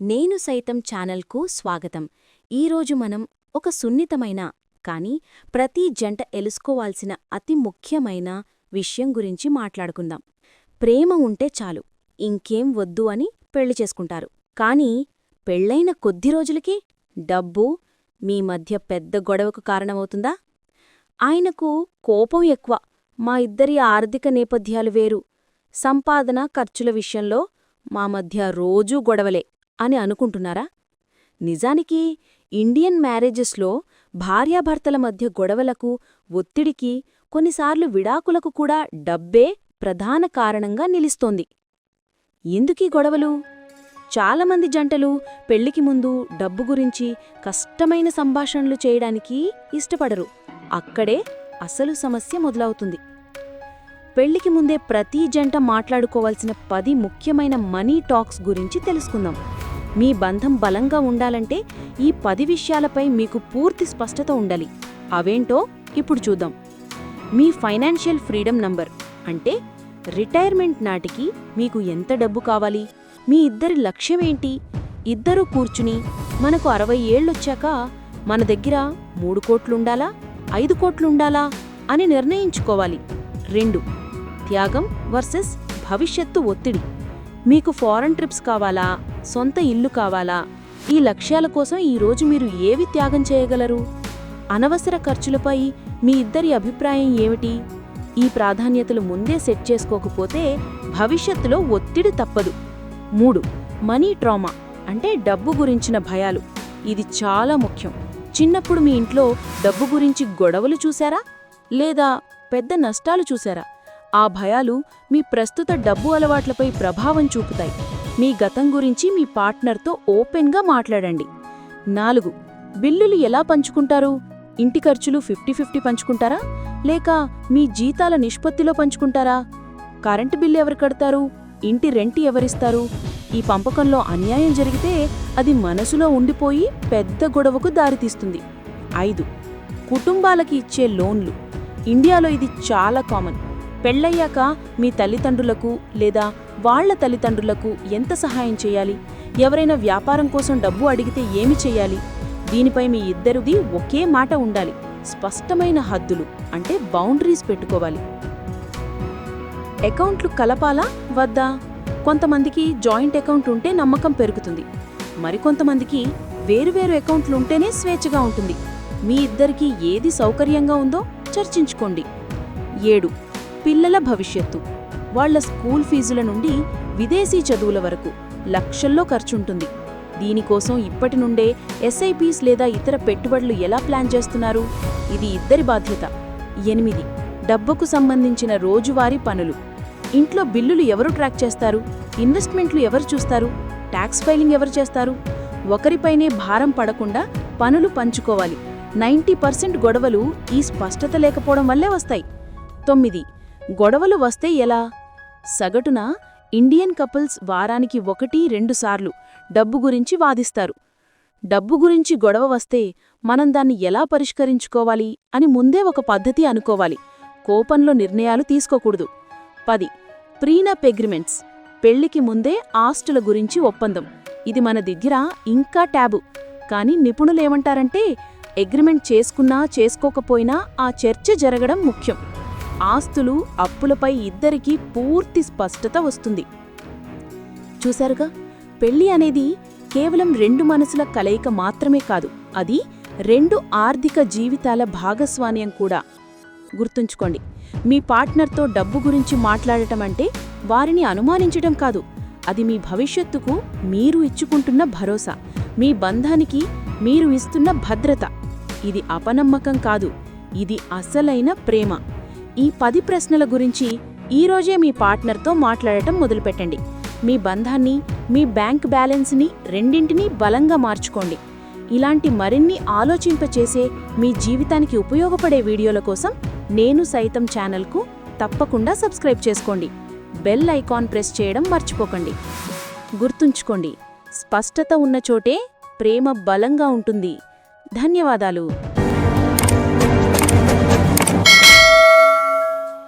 నేను సైతం ఛానల్కు స్వాగతం. ఈరోజు మనం ఒక సున్నితమైన కానీ ప్రతి జంట ఎలుసుకోవాల్సిన అతి ముఖ్యమైన విషయం గురించి మాట్లాడుకుందాం. ప్రేమ ఉంటే చాలు ఇంకేం వద్దు అని పెళ్ళి చేసుకుంటారు. కానీ పెళ్ళైన కొద్ది రోజులకి డబ్బు మీ మధ్య పెద్ద గొడవకు కారణమవుతుందా? ఆయనకు కోపం ఎక్కువ మా ఇద్దరి ఆర్థిక నేపథ్యాలు వేరు. సంపాదన ఖర్చుల విషయంలో మా మధ్య రోజూ గొడవలే. అని అనుకుంటున్నారా? నిజానికి ఇండియన్ మ్యారేజెస్లో భార్యాభర్తల మధ్య గొడవలకు ఒత్తిడికి కొన్నిసార్లు విడాకులకు కూడా డబ్బే ప్రధాన కారణంగా నిలుస్తోంది. ఎందుకీ గొడవలు? చాలామంది జంటలు పెళ్ళికి ముందు డబ్బు గురించి కష్టమైన సంభాషణలు చేయడానికి ఇష్టపడరు. అక్కడే అసలు సమస్య మొదలవుతుంది. పెళ్ళికి ముందే ప్రతి జంట మాట్లాడుకోవాల్సిన పది ముఖ్యమైన మనీ టాక్స్ గురించి తెలుసుకుందాం. మీ బంధం బలంగా ఉండాలంటే ఈ పది విషయాలపై మీకు పూర్తి స్పష్టత ఉండాలి. అవేంటో ఇప్పుడు చూద్దాం. మీ ఫైనాన్షియల్ ఫ్రీడమ్ నంబర్ అంటే రిటైర్మెంట్ నాటికి మీకు ఎంత డబ్బు కావాలి? మీ ఇద్దరి లక్ష్యం ఏంటి? ఇద్దరూ కూర్చుని మనకు అరవై ఏళ్ళొచ్చాక మన దగ్గర మూడు కోట్లుండాలా? ఐదు కోట్లుండాలా? అని నిర్ణయించుకోవాలి. రెండు త్యాగం వర్సెస్ భవిష్యత్తు ఒత్తిడి. మీకు ఫారెన్ ట్రిప్స్ కావాలా? సొంత ఇల్లు కావాలా? ఈ లక్ష్యాల కోసం ఈరోజు మీరు ఏవి త్యాగం చేయగలరు? అనవసర ఖర్చులపై మీ ఇద్దరి అభిప్రాయం ఏమిటి? ఈ ప్రాధాన్యతలు ముందే సెట్ చేసుకోకపోతే భవిష్యత్తులో ఒత్తిడి తప్పదు. మూడు మనీ ట్రామా అంటే డబ్బు గురించిన భయాలు. ఇది చాలా ముఖ్యం. చిన్నప్పుడు మీ ఇంట్లో డబ్బు గురించి గొడవలు చూశారా? లేదా పెద్ద నష్టాలు చూశారా? ఆ భయాలు మీ ప్రస్తుత డబ్బు అలవాట్లపై ప్రభావం చూపుతాయి. మీ గతం గురించి మీ పార్ట్నర్తో ఓపెన్గా మాట్లాడండి. నాలుగు బిల్లులు ఎలా పంచుకుంటారు? ఇంటి ఖర్చులు ఫిఫ్టీ ఫిఫ్టీ పంచుకుంటారా? లేక మీ జీతాల నిష్పత్తిలో పంచుకుంటారా? కరెంటు బిల్లు ఎవరు కడతారు? ఇంటి రెంట్ ఎవరిస్తారు? ఈ పంపకంలో అన్యాయం జరిగితే అది మనసులో ఉండిపోయి పెద్ద గొడవకు దారితీస్తుంది. ఐదు కుటుంబాలకి ఇచ్చే లోన్లు. ఇండియాలో ఇది చాలా కామన్. పెళ్ళయ్యాక మీ తల్లిదండ్రులకు లేదా వాళ్ళ తల్లిదండ్రులకు ఎంత సహాయం చేయాలి? ఎవరైనా వ్యాపారం కోసం డబ్బు అడిగితే ఏమి చేయాలి? దీనిపై మీ ఇద్దరిది ఒకే మాట ఉండాలి. స్పష్టమైన హద్దులు అంటే బౌండరీస్ పెట్టుకోవాలి. అకౌంట్లు కలపాలా? వద్దా? కొంతమందికి జాయింట్ అకౌంట్ ఉంటే నమ్మకం పెరుగుతుంది. మరికొంతమందికి వేరువేరు అకౌంట్లు ఉంటేనే స్వేచ్ఛగా ఉంటుంది. మీ ఇద్దరికీ ఏది సౌకర్యంగా ఉందో చర్చించుకోండి. ఏడు. పిల్లల భవిష్యత్తు. వాళ్ళ స్కూల్ ఫీజుల నుండి విదేశీ చదువుల వరకు లక్షల్లో ఖర్చుంటుంది. దీనికోసం ఇప్పటి నుండే ఎస్ఐపీస్ లేదా ఇతర పెట్టుబడులు ఎలా ప్లాన్ చేస్తున్నారు? ఇది ఇద్దరి బాధ్యత. ఎనిమిది. డబ్బుకు సంబంధించిన రోజువారీ పనులు. ఇంట్లో బిల్లులు ఎవరు ట్రాక్ చేస్తారు? ఇన్వెస్ట్మెంట్లు ఎవరు చూస్తారు? ట్యాక్స్ ఫైలింగ్ ఎవరు చేస్తారు? ఒకరిపైనే భారం పడకుండా పనులు పంచుకోవాలి. నైంటీ పర్సెంట్ గొడవలు ఈ స్పష్టత లేకపోవడం వల్లే వస్తాయి. తొమ్మిది. గొడవలు వస్తే ఎలా? సగటున ఇండియన్ కపుల్స్ వారానికి ఒకటి రెండుసార్లు డబ్బు గురించి వాదిస్తారు. డబ్బు గురించి గొడవ వస్తే మనం దాన్ని ఎలా పరిష్కరించుకోవాలి అని ముందే ఒక పద్ధతి అనుకోవాలి. కోపంలో నిర్ణయాలు తీసుకోకూడదు. పది. Prenup agreements. పెళ్ళికి ముందే ఆస్తుల గురించి ఒప్పందం. ఇది మన దగ్గర ఇంకా ట్యాబు. కానీ నిపుణులేమంటారంటే అగ్రిమెంట్ చేసుకున్నా చేసుకోకపోయినా ఆ చర్చ జరగడం ముఖ్యం. ఆస్తులు అప్పులపై ఇద్దరికీ పూర్తి స్పష్టత వస్తుంది. చూశారుగా? పెళ్ళి అనేది కేవలం రెండు మనసుల కలయిక మాత్రమే కాదు అది రెండు ఆర్థిక జీవితాల భాగస్వామ్యం కూడా. గుర్తుంచుకోండి మీ పార్ట్నర్తో డబ్బు గురించి మాట్లాడటం అంటే వారిని అనుమానించటం కాదు అది మీ భవిష్యత్తుకు మీరు ఇచ్చుకుంటున్న భరోసా మీ బంధానికి మీరు ఇస్తున్న భద్రత. ఇది అపనమ్మకం కాదు ఇది అసలైన ప్రేమ. ఈ పది ప్రశ్నల గురించి ఈరోజే మీ పార్ట్నర్తో మాట్లాడటం మొదలుపెట్టండి. మీ బంధాన్ని మీ బ్యాంక్ బ్యాలెన్స్ని రెండింటినీ బలంగా మార్చుకోండి. ఇలాంటి మరిన్ని ఆలోచింపచేసే మీ జీవితానికి ఉపయోగపడే వీడియోల కోసం నేను సైతం ఛానల్కు తప్పకుండా సబ్స్క్రైబ్ చేసుకోండి. బెల్ ఐకాన్ ప్రెస్ చేయడం మర్చిపోకండి. గుర్తుంచుకోండి స్పష్టత ఉన్న చోటే ప్రేమ బలంగా ఉంటుంది. ధన్యవాదాలు.